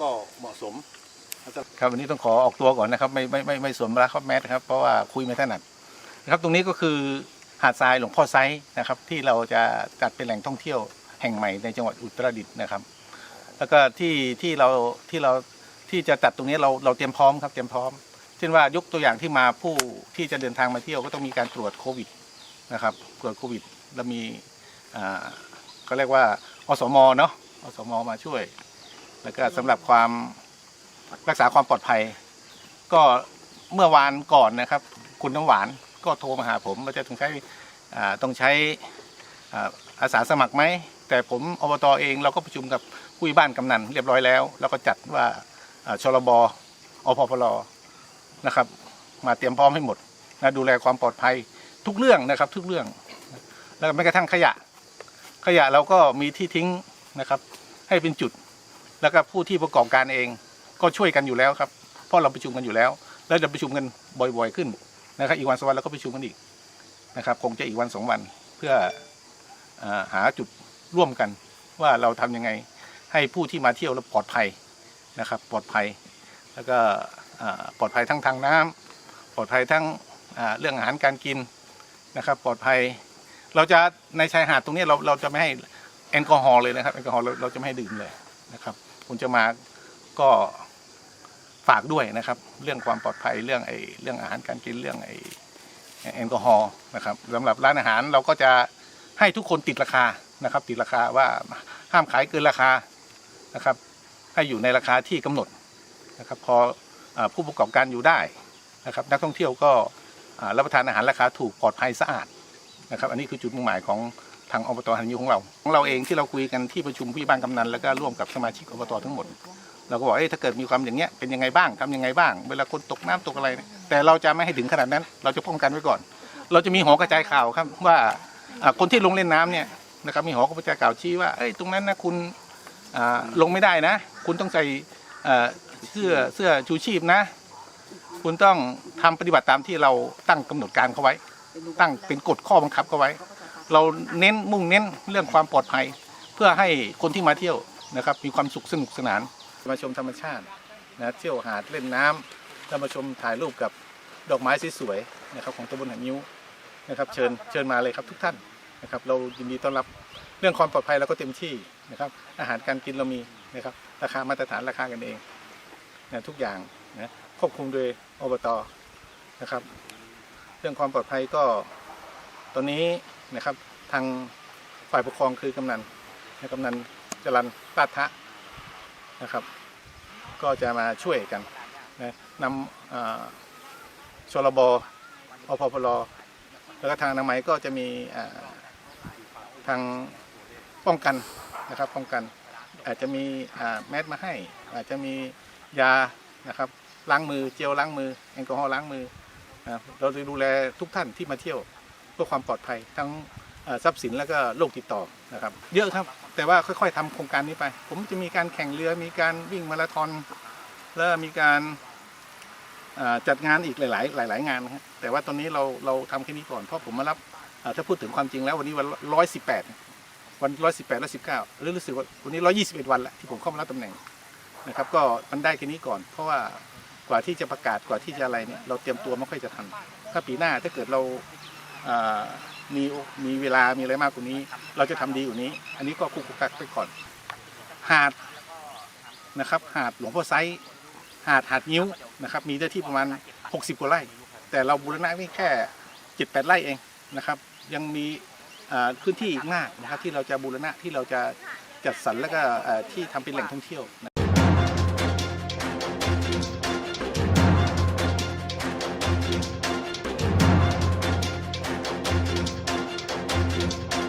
ก็เหมาะสม ครับวันนี้ต้องขอออกตัวก่อนนะครับ ไม่ไม่ไม่ไม่สวมรักครับแมสครับเพราะว่าคุยไม่ถนัดนะครับตรงนี้ก็คือหาดทรายหลวงพ่อไซส์นะครับที่เราจะจัดเป็นแหล่งท่องเที่ยวแห่งใหม่ในจังหวัดอุตรดิตถ์นะครับ แล้วก็ที่ที่เราที่เราที่จะจัดตรงนี้เราเราเตรียมพร้อมครับเตรียมพร้อม เช่นว่ายกตัวอย่างที่มาผู้ที่จะเดินทางมาเที่ยวก็ต้องมีการตรวจโควิดนะครับตรวจโควิดแล้วมีอ่าก็เรียกว่าอสมเนาะอสมมาช่วย แล้วก็สำหรับความรักษาความปลอดภัย ก็เมื่อวานก่อนนะครับ คุณน้ำหวานก็โทรมาหาผมว่าจะต้องใช้อ่าต้องใช้อ่าอาสาสมัครไหม แต่ผมอบตเองเราก็ประชุมกับผู้ใหญ่บ้านกำนันเรียบร้อยแล้ว แล้วก็จัดว่าอ่าชลบอพพลนะครับ มาเตรียมพร้อมให้หมดนะดูแลความปลอดภัยทุกเรื่องนะครับ ทุกเรื่อง แล้วแม้กระทั่งขยะ ขยะเราก็มีที่ทิ้งนะครับ ให้เป็นจุด แล้วก็ผู้ที่ประกอบการเองก็ช่วยกันอยู่แล้วครับเพราะเราประชุมกันอยู่แล้ว แล้วจะประชุมกันบ่อยๆขึ้นนะครับอีกวันสองวันเราก็ประชุมกันอีกนะครับ คงจะอีกวันสองวันเพื่ออหาจุดร่วมกันว่าเราทำยังไงให้ผู้ที่มาเที่ยวแล้วปลอดภัยนะครับปลอดภัย แล้วก็ปลอดภัยทั้งทางน้ำปลอดภัยทั้งเรื่องอาหารการกินนะครับ ปลอดภัย เราจะในชายหาดตรงนี้เราเราจะไม่ให้แอลกอฮอล์เลยนะครับแอลกอฮอล์เราเราจะไม่ให้ดื่มเลย นะครับ คุณจะมาก็ฝากด้วยนะครับ เรื่องความปลอดภัยเรื่องไอ้เรื่องอาหารการกินเรื่องไอ้แอลกอฮอล์นะครับสำหรับร้านอาหารเราก็จะให้ทุกคนติดราคานะครับ ติดราคาว่าห้ามขายเกินราคานะครับ ให้อยู่ในราคาที่กำหนดนะครับพออผู้ประกอบการอยู่ได้นะครับ นักท่องเที่ยวก็รับประทานอาหารราคาถูกปลอดภัยสะอาดนะครับ อันนี้คือจุดมุ่งหมายของ ทางอบตหันยูของเราของเราเองที่เราคุยกันที่ประชุมผู้บ้านกำนันแล้วก็ร่วมกับสมาชิกอบตทั้งหมดเราก็บอกเอ้ยถ้าเกิดมีความอย่างเงี้ยเป็นยังไงบ้างทำยังไงบ้าง เวลาคนตกน้ำตกอะไร แต่เราจะไม่ให้ถึงขนาดนั้น เราจะป้องกันไว้ก่อน เราจะมีหอกระจายข่าวครับว่าคนที่ลงเล่นน้ำเนี่ยนะครับมีหอกระจายข่าวชี้ว่าเอ้ยตรงนั้นนะคุณลงไม่ได้นะ คุณต้องใส่เสื้อเสื้อชูชีพนะ คุณต้องทำปฏิบัติตามที่เราตั้งกำหนดการเขาไว้ ตั้งเป็นกฎข้อบังคับเขาไว้ เราเน้นมุ่งเน้นเรื่องความปลอดภัย เพื่อให้คนที่มาเที่ยวนะครับ มีความสุขสนุกสนาน มาชมธรรมชาตินะเที่ยวหาดเล่นน้ำแล้วมาชมถ่ายรูปกับดอกไม้สวยๆนะครับของตำบลหาดนิ้วนะครับเชิญเชิญมาเลยครับทุกท่านนะครับเรายินดีต้อนรับเรื่องความปลอดภัยเราก็เต็มที่นะครับอาหารการกินเรามีนะครับราคามาตรฐานราคากันเองนะทุกอย่างนะควบคุมโดยอบตนะครับ เรื่องความปลอดภัยก็ตอนนี้ นะครับ ทางฝ่ายปกครองคือกำนันนะกำนันจรันลาทะนะครับ ก็จะมาช่วยกันนะนำชลบอพพลแล้วก็ทางนามัยก็จะมีทางป้องกันนะครับป้องกัน อาจจะมีแมสมาให้ อาจจะมียานะครับล้างมือเจลล้างมือ แอลกอฮอล์ล้างมือ เราจะดูแลทุกท่านที่มาเที่ยว พื่อความปลอดภัยทั้งทรัพย์สินแล้วก็โรคติดต่อนะครับ เยอะครับ แต่ว่าค่อยๆทำโครงการนี้ไป ผมจะมีการแข่งเรือมีการวิ่งมาราธอนแล้วมีการจัดงานอีกหลายๆหลาย ๆ งานนะครับแต่ว่าตอนนี้เราเราทำแค่นี้ก่อนเพราะผมมารับถ้าพูดถึงความจริงแล้ววันนี้วันร้อยสิบแปดวันร้อยสิบแปดและสิบเก้าหรือรู้สึกว่าวันนี้ร้อยี่สิบเอ็ดวันละที่ผมเข้ามารับตำแหน่งนะครับ ก็มันได้แค่นี้ก่อน เพราะว่ากว่าที่จะประกาศกว่าที่จะอะไรเนี่ยเราเตรียมตัวไม่ค่อยจะทันถ้าปีหน้าถ้าเกิดเรา มีมีเวลามีอะไรมากกว่านี้ เราจะทำดีกว่านี้ อันนี้ก็คุกคุกกักไปก่อน หาดนะครับ หาดหลวงพ่อไซหาดหาดนิ้วนะครับ มีเนื้อที่ประมาณ 60 กว่าไร่ แต่เราบูรณะนี่แค่7-8ไร่เองนะครับ ยังมีพื้นที่อีกมากนะครับที่เราจะบูรณะที่เราจะจัดสรรแล้วก็ที่ทำเป็นแหล่งท่องเที่ยว